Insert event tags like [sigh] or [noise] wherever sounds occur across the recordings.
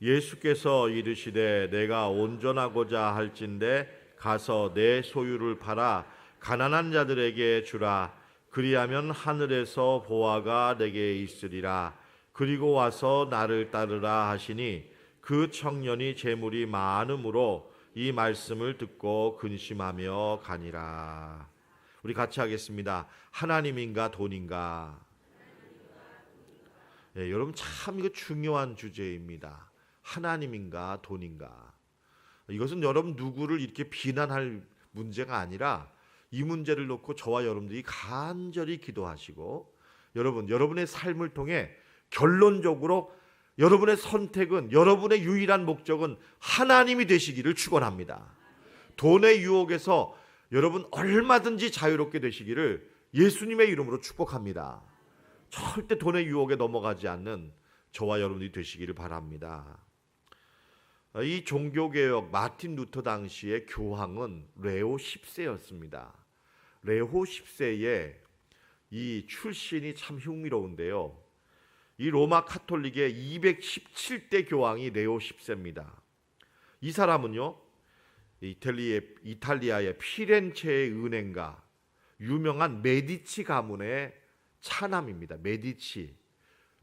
예수께서 이르시되 내가 온전하고자 할진대 가서 내 소유를 팔아 가난한 자들에게 주라. 그리하면 하늘에서 보화가 내게 있으리라. 그리고 와서 나를 따르라 하시니 그 청년이 재물이 많음으로 이 말씀을 듣고 근심하며 가니라. 우리 같이 하겠습니다. 하나님인가 돈인가? 예, 여러분 참 이거 중요한 주제입니다. 하나님인가 돈인가. 이것은 여러분 누구를 이렇게 비난할 문제가 아니라 이 문제를 놓고 저와 여러분들이 간절히 기도하시고 여러분 여러분의 삶을 통해 결론적으로 여러분의 선택은 여러분의 유일한 목적은 하나님이 되시기를 축원합니다. 돈의 유혹에서 여러분 얼마든지 자유롭게 되시기를 예수님의 이름으로 축복합니다. 절대 돈의 유혹에 넘어가지 않는 저와 여러분이 되시기를 바랍니다. 이 종교개혁 마틴 루터 당시의 교황은 레오 10세였습니다. 레오 10세의 이 출신이 참 흥미로운데요. 이 로마 카톨릭의 217대 교황이 레오 10세입니다. 이 사람은요, 이탈리아의, 이탈리아의 피렌체의 은행가, 유명한 메디치 가문의 차남입니다. 메디치.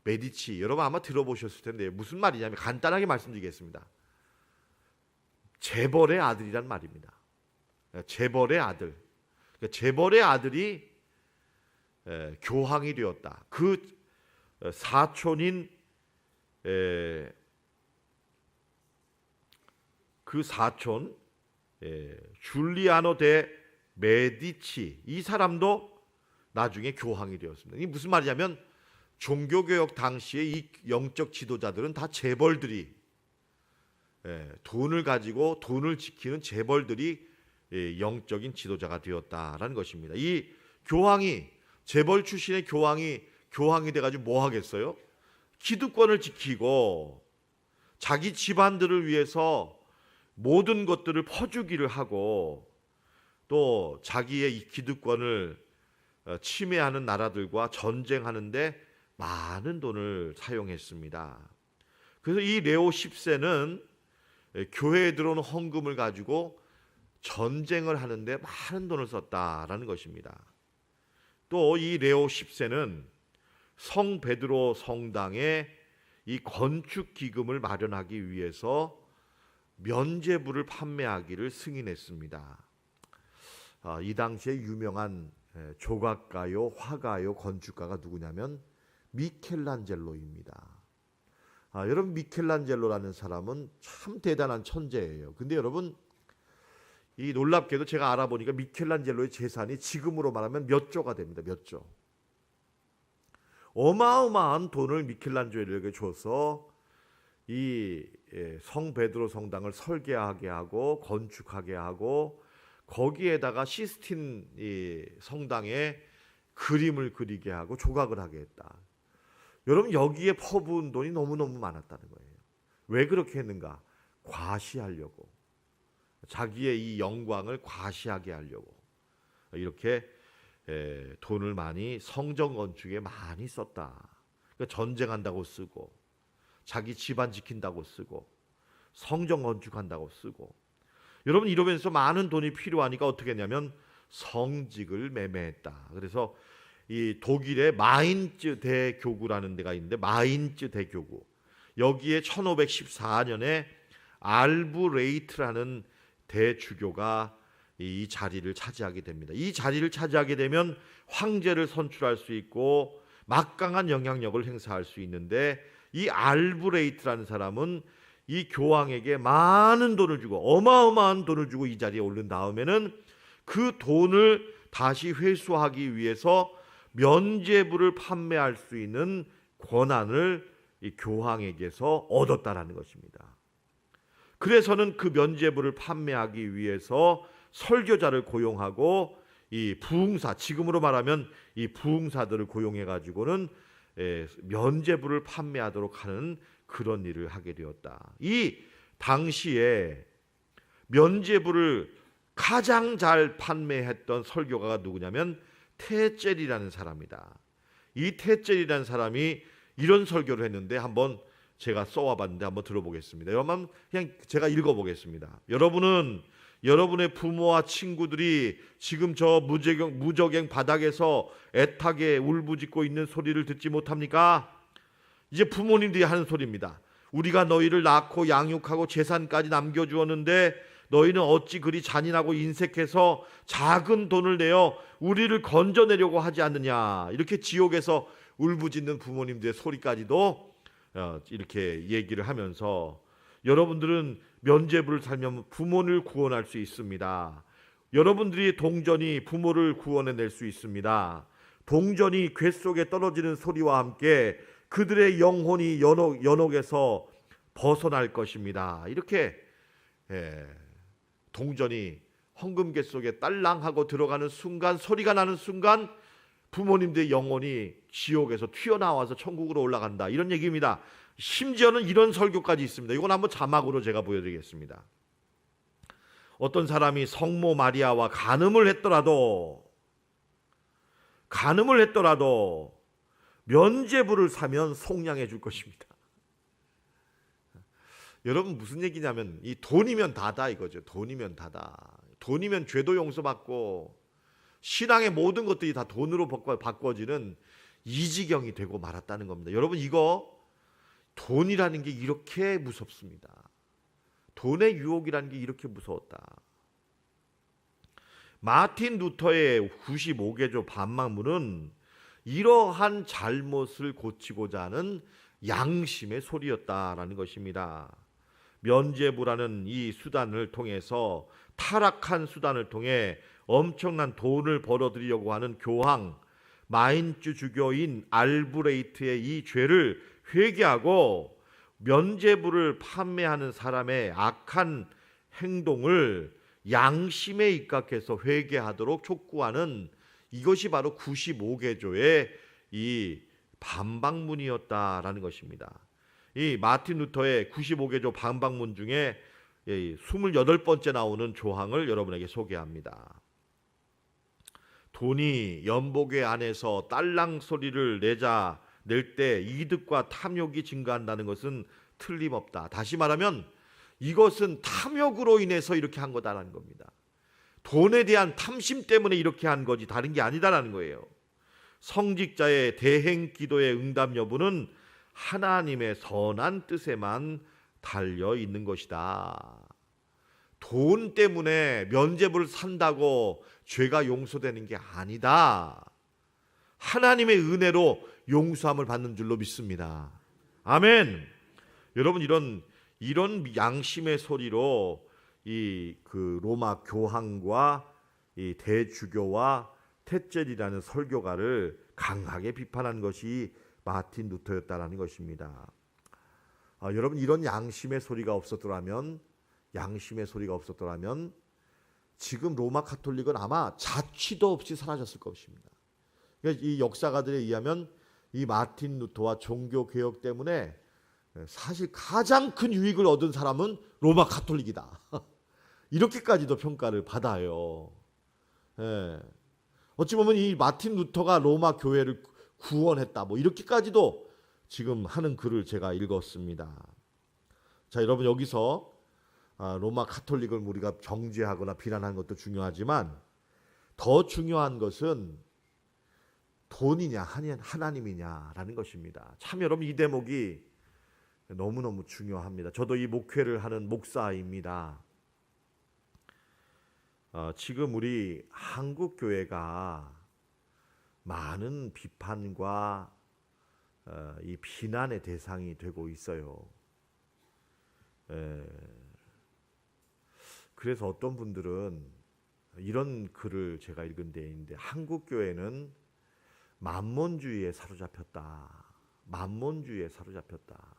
메디치. 여러분 아마 들어보셨을 텐데 무슨 말이냐면 간단하게 말씀드리겠습니다. 재벌의 아들이란 말입니다. 재벌의 아들. 그러니까 재벌의 아들이 교황이 되었다. 그 사촌인 그 사촌 줄리아노 데 메디치 이 사람도 나중에 교황이 되었습니다. 이 무슨 말이냐면 종교개혁 당시에 이 영적 지도자들은 다 재벌들이 예, 돈을 가지고 돈을 지키는 재벌들이 예, 영적인 지도자가 되었다라는 것입니다. 이 교황이 재벌 출신의 교황이 교황이 돼가지고 뭐 하겠어요? 기득권을 지키고 자기 집안들을 위해서 모든 것들을 퍼주기를 하고 또 자기의 이 기득권을 어, 침해하는 나라들과 전쟁하는데 많은 돈을 사용했습니다. 그래서 이 레오 10세는 교회에 들어오는 헌금을 가지고 전쟁을 하는데 많은 돈을 썼다라는 것입니다. 또 이 레오 10세는 성 베드로 성당에 이 건축 기금을 마련하기 위해서 면제부를 판매하기를 승인했습니다. 아, 이 당시에 유명한 예, 조각가요, 화가요, 건축가가 누구냐면 미켈란젤로입니다. 아, 여러분 미켈란젤로라는 사람은 참 대단한 천재예요. 근데 여러분 이 놀랍게도 제가 알아보니까 미켈란젤로의 재산이 지금으로 말하면 몇 조가 됩니다. 몇 조. 어마어마한 돈을 미켈란젤로에게 줘서 이성 예, 베드로 성당을 설계하게 하고 건축하게 하고 거기에다가 시스틴 성당에 그림을 그리게 하고 조각을 하게 했다. 여러분 여기에 퍼부은 돈이 너무너무 많았다는 거예요. 왜 그렇게 했는가? 과시하려고. 자기의 이 영광을 과시하게 하려고. 이렇게 돈을 많이 성전 건축에 많이 썼다. 그러니까 전쟁한다고 쓰고 자기 집안 지킨다고 쓰고 성전 건축한다고 쓰고 여러분 이러면서 많은 돈이 필요하니까 어떻게 했냐면 성직을 매매했다. 그래서 이 독일의 마인츠 대교구라는 데가 있는데 마인츠 대교구 여기에 1514년에 알브레이트라는 대주교가 이 자리를 차지하게 됩니다. 이 자리를 차지하게 되면 황제를 선출할 수 있고 막강한 영향력을 행사할 수 있는데 이 알브레이트라는 사람은 이 교황에게 많은 돈을 주고 어마어마한 돈을 주고 이 자리에 오른 다음에는 그 돈을 다시 회수하기 위해서 면제부를 판매할 수 있는 권한을 이 교황에게서 얻었다라는 것입니다. 그래서는 그 면제부를 판매하기 위해서 설교자를 고용하고 이 부흥사 지금으로 말하면 이 부흥사들을 고용해 가지고는 면제부를 판매하도록 하는 그런 일을 하게 되었다. 이 당시에 면제부를 가장 잘 판매했던 설교가가 누구냐면 테젤이라는 사람이다. 이 테젤이라는 사람이 이런 설교를 했는데 한번 제가 써와 봤는데 한번 들어보겠습니다. 여러분 그냥 제가 읽어 보겠습니다. 여러분은 여러분의 부모와 친구들이 지금 저 무적행, 무적행 바닥에서 애타게 울부짖고 있는 소리를 듣지 못합니까? 이제 부모님들이 하는 소리입니다. 우리가 너희를 낳고 양육하고 재산까지 남겨주었는데 너희는 어찌 그리 잔인하고 인색해서 작은 돈을 내어 우리를 건져내려고 하지 않느냐 이렇게 지옥에서 울부짖는 부모님들의 소리까지도 어, 이렇게 얘기를 하면서 여러분들은 면죄부를 살면 부모를 구원할 수 있습니다. 여러분들이 동전이 부모를 구원해낼 수 있습니다. 동전이 궤 속에 떨어지는 소리와 함께 그들의 영혼이 연옥, 연옥에서 벗어날 것입니다. 이렇게 예, 동전이 헌금계 속에 딸랑하고 들어가는 순간 소리가 나는 순간 부모님들의 영혼이 지옥에서 튀어나와서 천국으로 올라간다. 이런 얘기입니다. 심지어는 이런 설교까지 있습니다. 이건 한번 자막으로 제가 보여드리겠습니다. 어떤 사람이 성모 마리아와 간음을 했더라도 간음을 했더라도 면죄부를 사면 속량해 줄 것입니다. 여러분 무슨 얘기냐면 이 돈이면 다다 이거죠. 돈이면 다다. 돈이면 죄도 용서받고 신앙의 모든 것들이 다 돈으로 바꿔지는 이 지경이 되고 말았다는 겁니다. 여러분 이거 돈이라는 게 이렇게 무섭습니다. 돈의 유혹이라는 게 이렇게 무서웠다. 마틴 루터의 95개조 반망문은 이러한 잘못을 고치고자 하는 양심의 소리였다라는 것입니다. 면죄부라는 이 수단을 통해서 타락한 수단을 통해 엄청난 돈을 벌어들이려고 하는 교황 마인주 주교인 알브레이트의 이 죄를 회개하고 면죄부를 판매하는 사람의 악한 행동을 양심에 입각해서 회개하도록 촉구하는 이것이 바로 95개조의 이 반박문이었다라는 것입니다. 이 마틴 루터의 95개조 반박문 중에 28번째 나오는 조항을 여러분에게 소개합니다. 돈이 연복의 안에서 딸랑 소리를 내자 낼 때 이득과 탐욕이 증가한다는 것은 틀림없다. 다시 말하면 이것은 탐욕으로 인해서 이렇게 한 거다라는 겁니다. 돈에 대한 탐심 때문에 이렇게 한 거지 다른 게 아니다라는 거예요. 성직자의 대행 기도의 응답 여부는 하나님의 선한 뜻에만 달려 있는 것이다. 돈 때문에 면죄부를 산다고 죄가 용서되는 게 아니다. 하나님의 은혜로 용서함을 받는 줄로 믿습니다. 아멘. 여러분 이런 이런 양심의 소리로 이 그 로마 교황과 이 대주교와 테젤이라는 설교가를 강하게 비판한 것이 마틴 루터였다라는 것입니다. 아, 여러분 이런 양심의 소리가 없었더라면 양심의 소리가 없었더라면 지금 로마 카톨릭은 아마 자취도 없이 사라졌을 것입니다. 그러니까 이 역사가들에 의하면 이 마틴 루터와 종교 개혁 때문에 사실 가장 큰 유익을 얻은 사람은 로마 카톨릭이다. [laughs] 이렇게까지도 평가를 받아요. 예. 어찌 보면 이 마틴 루터가 로마 교회를 구원했다. 뭐 이렇게까지도 지금 하는 글을 제가 읽었습니다. 자, 여러분 여기서 아, 로마 카톨릭을 우리가 정죄하거나 비난하는 것도 중요하지만 더 중요한 것은 돈이냐 하나님이냐라는 것입니다. 참 여러분 이 대목이 너무너무 중요합니다. 저도 이 목회를 하는 목사입니다. 어, 지금 우리 한국 교회가 많은 비판과 어, 이 비난의 대상이 되고 있어요. 에, 그래서 어떤 분들은 이런 글을 제가 읽은 데 있는데 한국 교회는 만몬주의에 사로잡혔다. 만몬주의에 사로잡혔다.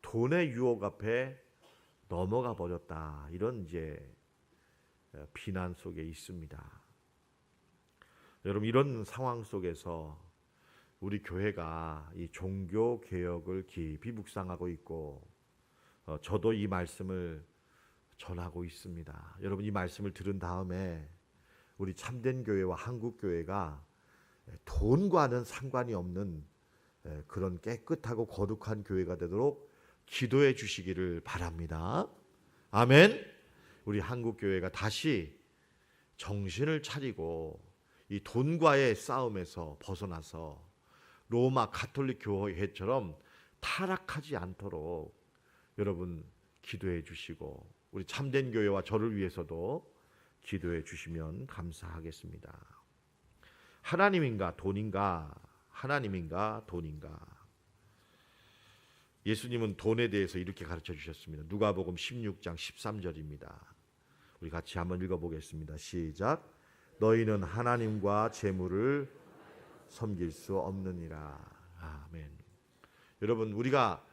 돈의 유혹 앞에 넘어가 버렸다. 이런 이제 어, 비난 속에 있습니다. 여러분 이런 상황 속에서 우리 교회가 이 종교 개혁을 깊이 묵상하고 있고 어, 저도 이 말씀을 전하고 있습니다. 여러분 이 말씀을 들은 다음에 우리 참된 교회와 한국 교회가 돈과는 상관이 없는 예, 그런 깨끗하고 거룩한 교회가 되도록 기도해 주시기를 바랍니다. 아멘. 우리 한국 교회가 다시 정신을 차리고 이 돈과의 싸움에서 벗어나서 로마 가톨릭 교회처럼 타락하지 않도록 여러분 기도해 주시고 우리 참된 교회와 저를 위해서도 기도해 주시면 감사하겠습니다. 하나님인가 돈인가 하나님인가 돈인가 예수님은 돈에 대해서 이렇게 가르쳐 주셨습니다. 누가복음 16장 13절입니다. 우리 같이 한번 읽어 보겠습니다. 시작. 너희는 하나님과 재물을 섬길 수 없느니라. 아멘. 여러분 우리가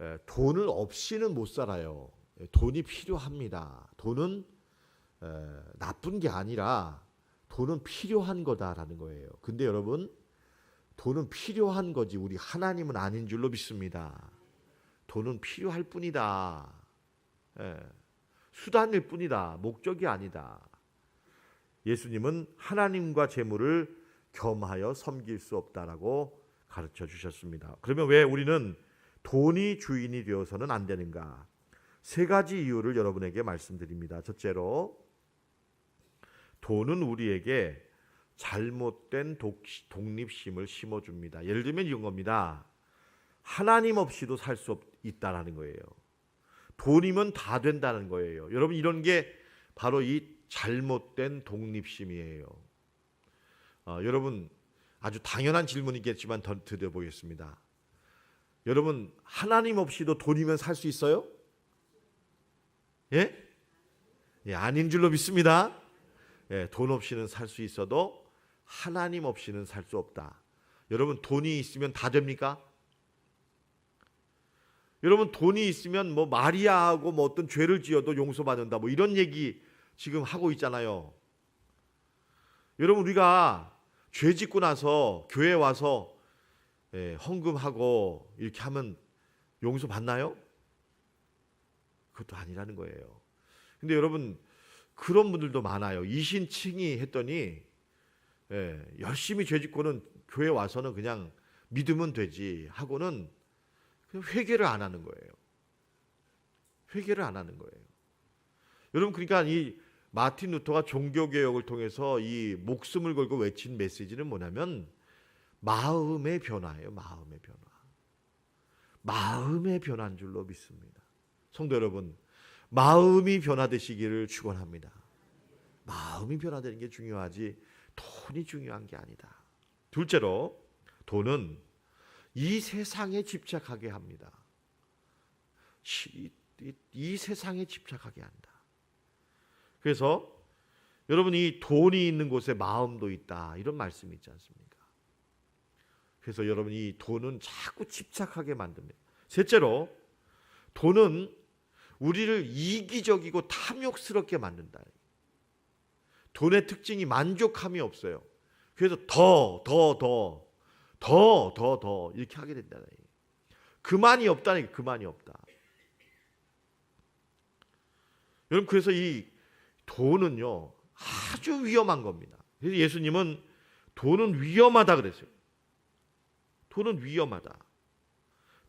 에, 돈을 없이는 못 살아요. 에, 돈이 필요합니다. 돈은 에, 나쁜 게 아니라 돈은 필요한 거다라는 거예요. 근데 여러분 돈은 필요한 거지 우리 하나님은 아닌 줄로 믿습니다. 돈은 필요할 뿐이다. 예, 수단일 뿐이다. 목적이 아니다. 예수님은 하나님과 재물을 겸하여 섬길 수 없다라고 가르쳐 주셨습니다. 그러면 왜 우리는 돈이 주인이 되어서는 안 되는가? 세 가지 이유를 여러분에게 말씀드립니다. 첫째로 돈은 우리에게 잘못된 독, 독립심을 심어줍니다. 예를 들면 이런 겁니다. 하나님 없이도 살 수 있다라는 거예요. 돈이면 다 된다는 거예요. 여러분 이런 게 바로 이 잘못된 독립심이에요. 어, 여러분 아주 당연한 질문이겠지만 더 드려보겠습니다. 여러분 하나님 없이도 돈이면 살 수 있어요? 예? 예? 아닌 줄로 믿습니다. 예, 돈 없이는 살 수 있어도 하나님 없이는 살 수 없다. 여러분 돈이 있으면 다 됩니까? 여러분 돈이 있으면 뭐 마리아하고 뭐 어떤 죄를 지어도 용서받는다. 뭐 이런 얘기 지금 하고 있잖아요. 여러분 우리가 죄 짓고 나서 교회 와서 예, 헌금하고 이렇게 하면 용서 받나요? 그것도 아니라는 거예요. 근데 여러분 그런 분들도 많아요. 이신칭이 했더니 예, 열심히 죄 짓고는 교회 와서는 그냥 믿으면 되지 하고는 회개를 안 하는 거예요. 회개를 안 하는 거예요. 여러분 그러니까 이 마틴 루터가 종교 개혁을 통해서 이 목숨을 걸고 외친 메시지는 뭐냐면 마음의 변화예요. 마음의 변화. 마음의 변화인 줄로 믿습니다. 성도 여러분, 마음이 변화되시기를 축원합니다. 마음이 변화되는 게 중요하지 돈이 중요한 게 아니다. 둘째로 돈은 이 세상에 집착하게 합니다. 이, 이, 이 세상에 집착하게 한다. 그래서 여러분 이 돈이 있는 곳에 마음도 있다 이런 말씀이 있지 않습니까? 그래서 여러분 이 돈은 자꾸 집착하게 만듭니다. 셋째로 돈은 우리를 이기적이고 탐욕스럽게 만든다. 돈의 특징이 만족함이 없어요. 그래서 더, 더, 더, 더, 더, 더 이렇게 하게 얘기예요. 그만이 없다는 게 그만이 없다. 여러분 그래서 이 돈은요 아주 위험한 겁니다. 그래서 예수님은 돈은 위험하다 그랬어요. 돈은 위험하다.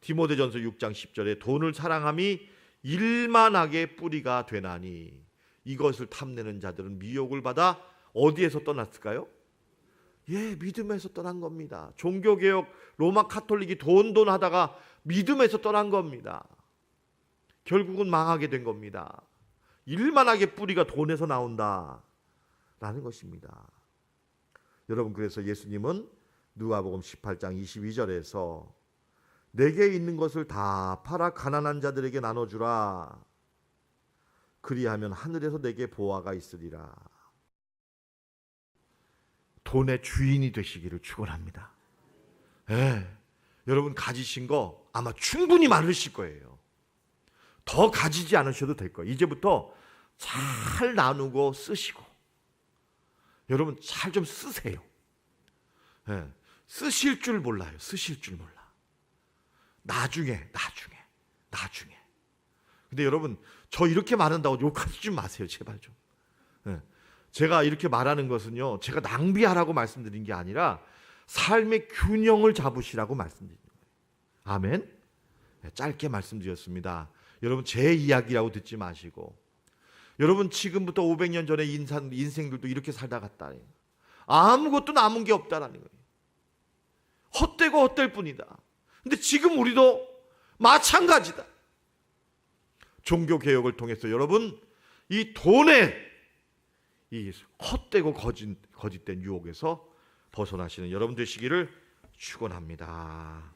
디모데전서 6장 10절에 돈을 사랑함이 일만하게 뿌리가 되나니 이것을 탐내는 자들은 미혹을 받아 어디에서 떠났을까요? 예, 믿음에서 떠난 겁니다. 종교개혁 로마 카톨릭이 돈돈 하다가 믿음에서 떠난 겁니다. 결국은 망하게 된 겁니다. 일만하게 뿌리가 돈에서 나온다. 라는 것입니다. 여러분, 그래서 예수님은 누가복음 18장 22절에서 내게 있는 것을 다 팔아 가난한 자들에게 나눠 주라. 그리하면 하늘에서 내게 보화가 있으리라. 돈의 주인이 되시기를 축원합니다. 예, 여러분 가지신 거 아마 충분히 많으실 거예요. 더 가지지 않으셔도 될 거예요. 이제부터 잘 나누고 쓰시고 여러분 잘 좀 쓰세요. 예, 쓰실 줄 몰라요. 쓰실 줄 몰라. 나중에, 나중에, 나중에. 근데 여러분 저 이렇게 말한다고 욕하지 좀 마세요, 제발 좀. 예. 제가 이렇게 말하는 것은요, 제가 낭비하라고 말씀드린 게 아니라 삶의 균형을 잡으시라고 말씀드립니다. 아멘. 네, 짧게 말씀드렸습니다. 여러분 제 이야기라고 듣지 마시고 여러분 지금부터 500년 전에 인산 인생들도 이렇게 살다 갔다. 아무것도 남은 게 없다라는 거예요. 헛되고 헛될 뿐이다. 근데 지금 우리도 마찬가지다. 종교 개혁을 통해서 여러분 이 돈의 이 헛되고 거짓 거짓된 유혹에서 벗어나시는 여러분 되시기를 축원합니다.